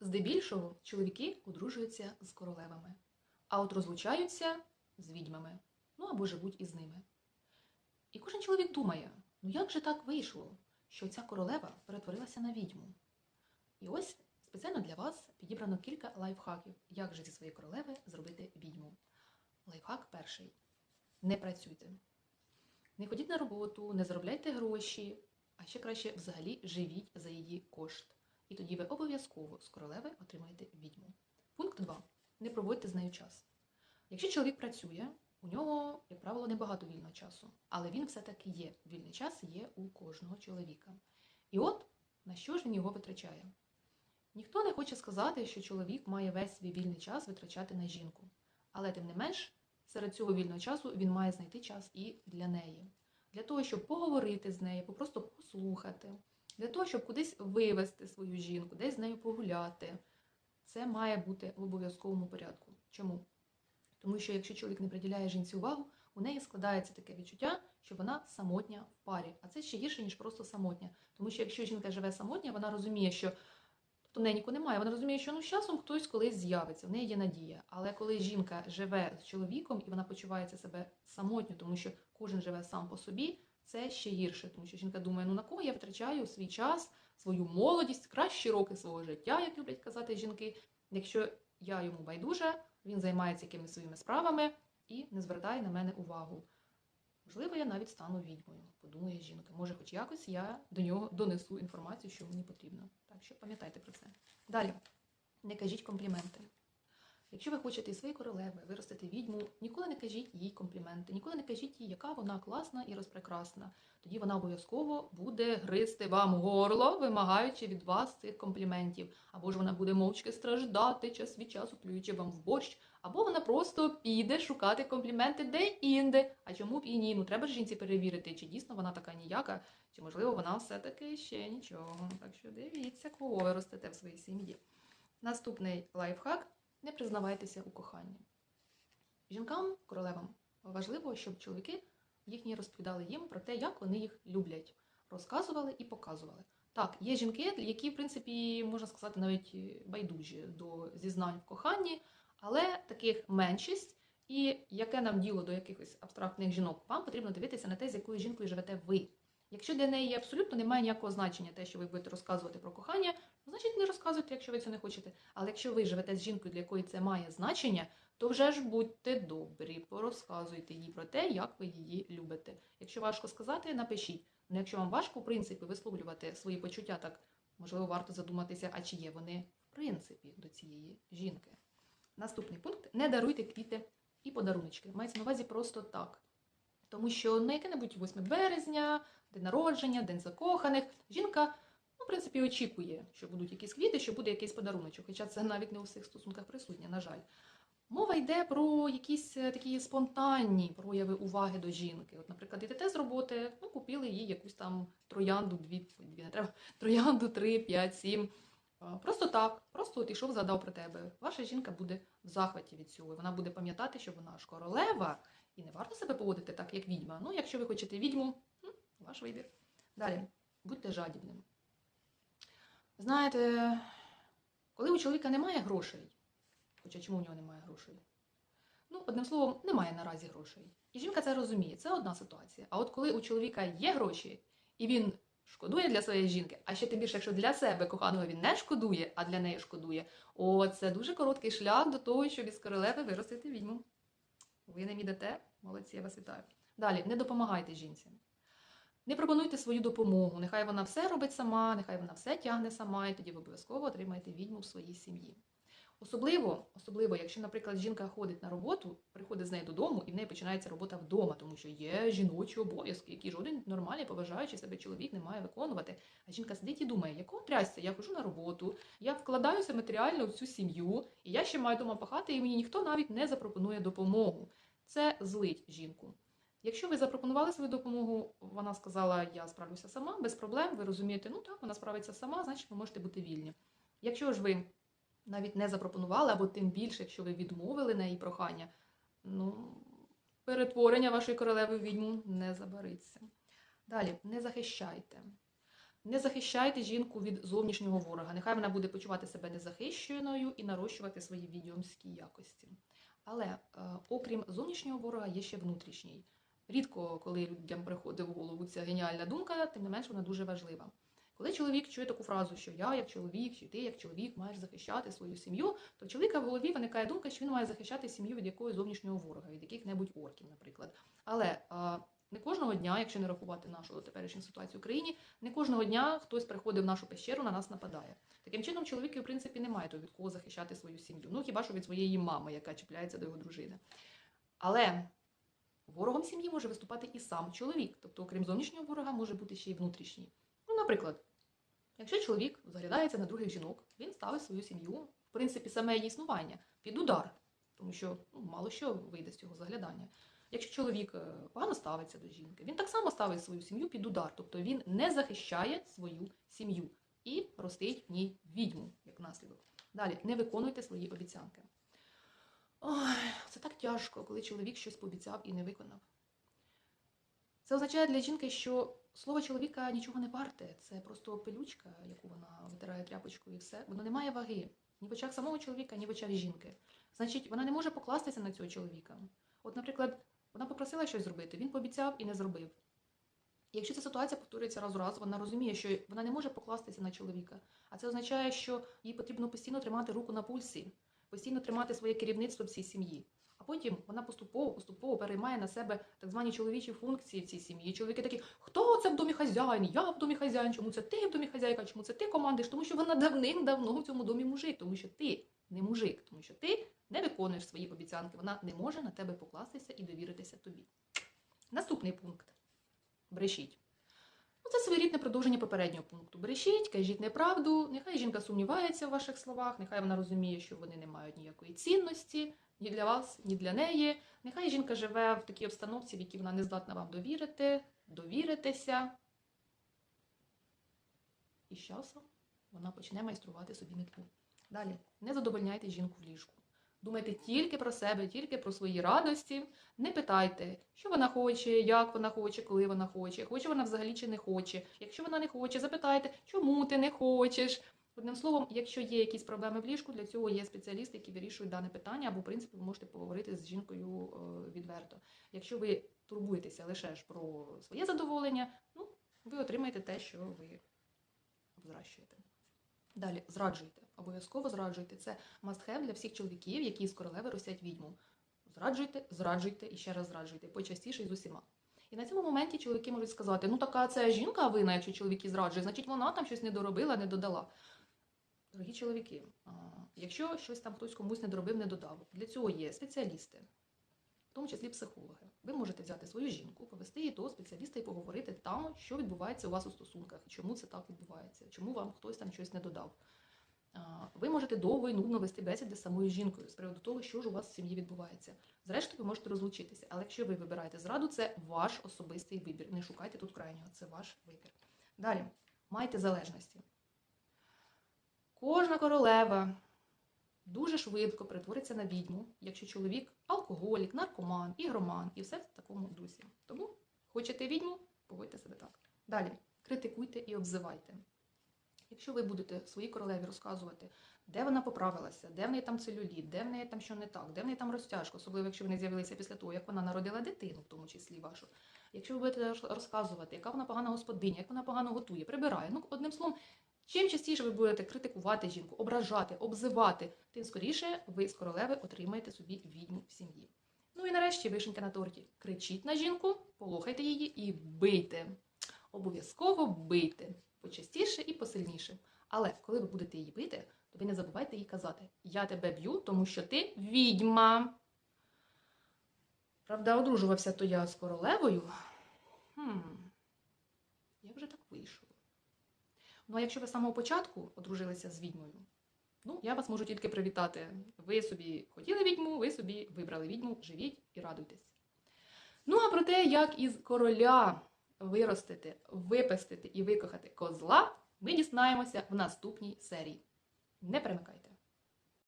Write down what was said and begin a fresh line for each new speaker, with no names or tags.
Здебільшого чоловіки одружуються з королевами, а от розлучаються з відьмами, ну або живуть із ними. І кожен чоловік думає: ну як же так вийшло, що ця королева перетворилася на відьму? І ось спеціально для вас підібрано кілька лайфхаків, як же зі своєї королеви зробити відьму. Лайфхак перший: не працюйте. Не ходіть на роботу, не заробляйте гроші, а ще краще взагалі живіть за її кошт. І тоді ви обов'язково з королеви отримаєте відьму. Пункт 2. Не проводьте з нею час. Якщо чоловік працює, у нього, як правило, небагато вільного часу, але він все-таки є. Вільний час є у кожного чоловіка. І от на що ж він його витрачає? Ніхто не хоче сказати, що чоловік має весь свій вільний час витрачати на жінку. Але тим не менш, серед цього вільного часу він має знайти час і для неї. Для того, щоб поговорити з нею, просто послухати, для того, щоб кудись вивести свою жінку, десь з нею погуляти. Це має бути в обов'язковому порядку. Чому? Тому що якщо чоловік не приділяє жінці увагу, у неї складається таке відчуття, що вона самотня в парі. А це ще гірше, ніж просто самотня. Тому що якщо жінка живе самотня, вона розуміє, що тобто неї нікого немає. Вона розуміє, що ну з часом хтось колись з'явиться, в неї є надія. Але коли жінка живе з чоловіком і вона почувається себе самотньо, тому що кожен живе сам по собі, це ще гірше, тому що жінка думає, ну на кого я витрачаю свій час, свою молодість, кращі роки свого життя, як люблять казати жінки. Якщо я йому байдужа, він займається якимись своїми справами і не звертає на мене увагу. Можливо, я навіть стану відьмою, подумає жінка. Може, хоч якось я до нього донесу інформацію, що мені потрібно. Так що пам'ятайте про це. Далі, не кажіть компліменти. Якщо ви хочете своєї королеви виростити відьму, ніколи не кажіть їй компліменти, ніколи не кажіть їй, яка вона класна і розпрекрасна. Тоді вона обов'язково буде гризти вам горло, вимагаючи від вас цих компліментів. Або ж вона буде мовчки страждати час від часу, плюючи вам в борщ, або вона просто піде шукати компліменти де-інде. А чому б і ні? Ну треба ж жінці перевірити, чи дійсно вона така ніяка, чи можливо вона все-таки ще нічого. Так що дивіться, кого ви ростете в своїй сім'ї. Наступний лайфхак. Не признавайтеся у коханні. Жінкам, королевам, важливо, щоб чоловіки їхні розповідали їм про те, як вони їх люблять, розказували і показували. Так, є жінки, які, в принципі, можна сказати, навіть байдужі до зізнань в коханні, але таких меншість. І яке нам діло до якихось абстрактних жінок, вам потрібно дивитися на те, з якою жінкою живете ви. Якщо для неї абсолютно немає ніякого значення те, що ви будете розказувати про кохання, значить не розказуйте, якщо ви це не хочете. Але якщо ви живете з жінкою, для якої це має значення, то вже ж будьте добрі, порозказуйте їй про те, як ви її любите. Якщо важко сказати, напишіть. Ну якщо вам важко, в принципі, висловлювати свої почуття, так можливо, варто задуматися, а чи є вони в принципі до цієї жінки. Наступний пункт: не даруйте квіти і подаруночки. Мається на увазі просто так. Тому що на яке-небудь 8 березня, день народження, день закоханих, жінка, ну, принципі, очікує, що будуть якісь квіти, що буде якийсь подаруночок. Хоча це навіть не у всіх стосунках присутнє, на жаль. Мова йде про якісь е, такі спонтанні прояви уваги до жінки. От, наприклад, йдете з роботи, ну, купили їй якусь там троянду, дві, дві не треба, троянду, три, п'ять, сім. Просто так, просто от ішов, згадав про тебе. Ваша жінка буде в захваті від цього. Вона буде пам'ятати, що вона ж королева, і не варто себе поводити так, як відьма. Ну, якщо ви хочете відьму, ваш вибір. Далі, будьте жадібним. Знаєте, коли у чоловіка немає грошей, хоча чому у нього немає грошей? Ну, одним словом, немає наразі грошей. І жінка це розуміє, це одна ситуація. А от коли у чоловіка є гроші, і він шкодує для своєї жінки, а ще тим більше, якщо для себе коханого він не шкодує, а для неї шкодує, о, це дуже короткий шлях до того, щоб із королеви виростити відьму. Ви не ідете, молодці, я вас вітаю. Далі, не допомагайте жінці. Не пропонуйте свою допомогу. Нехай вона все робить сама, нехай вона все тягне сама, і тоді ви обов'язково отримаєте відьму в своїй сім'ї. Особливо, особливо, якщо, наприклад, жінка ходить на роботу, приходить з нею додому, і в неї починається робота вдома, тому що є жіночі обов'язки, які жоден нормальний, поважаючий себе чоловік не має виконувати. А жінка сидить і думає, якого трясся, я хожу на роботу, я вкладаюся матеріально в цю сім'ю, і я ще маю дома пахати, і мені ніхто навіть не запропонує допомогу. Це злить жінку. Якщо ви запропонували свою допомогу, вона сказала, я справлюся сама, без проблем, ви розумієте, ну так, вона справиться сама, значить ви можете бути вільні. Якщо ж ви навіть не запропонували, або тим більше, якщо ви відмовили на її прохання, ну, перетворення вашої королеви в відьму не забариться. Далі, не захищайте. Не захищайте жінку від зовнішнього ворога. Нехай вона буде почувати себе незахищеною і нарощувати свої відьомські якості. Але е, окрім зовнішнього ворога, є ще внутрішній. Рідко, коли людям приходить в голову ця геніальна думка, тим не менш вона дуже важлива. Коли чоловік чує таку фразу, що я як чоловік, чи ти як чоловік маєш захищати свою сім'ю, то чоловіка в голові виникає думка, що він має захищати сім'ю від якогось зовнішнього ворога, від яких-небудь орків, наприклад. Але а, не кожного дня, якщо не рахувати нашу теперішню ситуацію в Україні, не кожного дня хтось приходить в нашу пещеру, на нас нападає. Таким чином, чоловіки, в принципі, не мають від кого захищати свою сім'ю. Ну хіба що від своєї мами, яка чіпляється до його дружини. Але ворогом сім'ї може виступати і сам чоловік. Тобто, окрім зовнішнього ворога, може бути ще й внутрішній. Ну, наприклад, якщо чоловік заглядається на других жінок, він ставить свою сім'ю, в принципі, саме її існування під удар, тому що ну, мало що вийде з цього заглядання. Якщо чоловік е, погано ставиться до жінки, він так само ставить свою сім'ю під удар, тобто він не захищає свою сім'ю і ростить в ній відьму як наслідок. Далі не виконуйте свої обіцянки. Ой, це так тяжко, коли чоловік щось пообіцяв і не виконав. Це означає для жінки, що слово чоловіка нічого не варте. Це просто пилючка, яку вона витирає тряпочкою і все. Воно не має ваги ні в очах самого чоловіка, ні в очах жінки. Значить, вона не може покластися на цього чоловіка. От, наприклад, вона попросила щось зробити, він пообіцяв і не зробив. І якщо ця ситуація повторюється раз у раз, вона розуміє, що вона не може покластися на чоловіка. А це означає, що їй потрібно постійно тримати руку на пульсі, постійно тримати своє керівництво в цій сім'ї. А потім вона поступово поступово переймає на себе так звані чоловічі функції в цій сім'ї. Чоловіки такі, хто це в домі хазяїн? Я в домі хазяїн, чому це ти в домі хазяйка, чому це ти командиш? Тому що вона давним-давно в цьому домі мужик, тому що ти не мужик, тому що ти не виконуєш свої обіцянки. Вона не може на тебе покластися і довіритися тобі. Наступний пункт. Брешіть. Ну, це своєрідне продовження попереднього пункту. Брешіть, кажіть неправду, нехай жінка сумнівається в ваших словах, нехай вона розуміє, що вони не мають ніякої цінності ні для вас, ні для неї. Нехай жінка живе в такій обстановці, в якій вона не здатна вам довірити, довіритися. І з часом вона почне майструвати собі метку. Далі, не задовольняйте жінку в ліжку. Думайте тільки про себе, тільки про свої радості. Не питайте, що вона хоче, як вона хоче, коли вона хоче, хоче вона взагалі чи не хоче. Якщо вона не хоче, запитайте, чому ти не хочеш. Одним словом, якщо є якісь проблеми в ліжку, для цього є спеціалісти, які вирішують дане питання, або в принципі ви можете поговорити з жінкою е, відверто. Якщо ви турбуєтеся лише ж про своє задоволення, ну ви отримаєте те, що ви зращуєте. Далі зраджуйте. Обов'язково зраджуйте. Це must-have для всіх чоловіків, які з королеви ростять відьму. Зраджуйте, зраджуйте і ще раз зраджуйте, почастіше з усіма. І на цьому моменті чоловіки можуть сказати: ну така це жінка вина, якщо чоловіки зраджує, значить вона там щось не доробила, не додала. Дорогі чоловіки, якщо щось там хтось комусь не доробив, не додав, для цього є спеціалісти, тому числі психологи. Ви можете взяти свою жінку, повести її до спеціаліста і поговорити там, що відбувається у вас у стосунках, чому це так відбувається, чому вам хтось там щось не додав. Ви можете довго і нудно вести бесіди з самою жінкою з приводу того, що ж у вас в сім'ї відбувається. Зрештою, ви можете розлучитися, але якщо ви вибираєте зраду, це ваш особистий вибір. Не шукайте тут крайнього, це ваш вибір. Далі, майте залежності. Кожна королева дуже швидко перетвориться на відьму, якщо чоловік алкоголік, наркоман, ігроман і все в такому дусі. Тому хочете відьму, поводьте себе так. Далі критикуйте і обзивайте. Якщо ви будете своїй королеві розказувати, де вона поправилася, де в неї там целюліт, де в неї там що не так, де в неї там розтяжка, особливо якщо вони з'явилися після того, як вона народила дитину, в тому числі вашу. Якщо ви будете розказувати, яка вона погана господиня, як вона погано готує, прибирає. Ну, одним словом, чим частіше ви будете критикувати жінку, ображати, обзивати, тим скоріше ви з королеви отримаєте собі відьму в сім'ї. Ну і нарешті вишенька на торті. Кричіть на жінку, полохайте її і бийте. Обов'язково бийте почастіше і посильніше. Але коли ви будете її бити, то ви не забувайте їй казати: Я тебе б'ю, тому що ти відьма. Правда, одружувався то я з королевою. Хм, як же так вийшло? Ну, а якщо ви з самого початку одружилися з відьмою, ну, я вас можу тільки привітати. Ви собі хотіли відьму, ви собі вибрали відьму, живіть і радуйтесь. Ну, а про те, як із короля виростити, випестити і викохати козла, ми дізнаємося в наступній серії. Не перемикайте.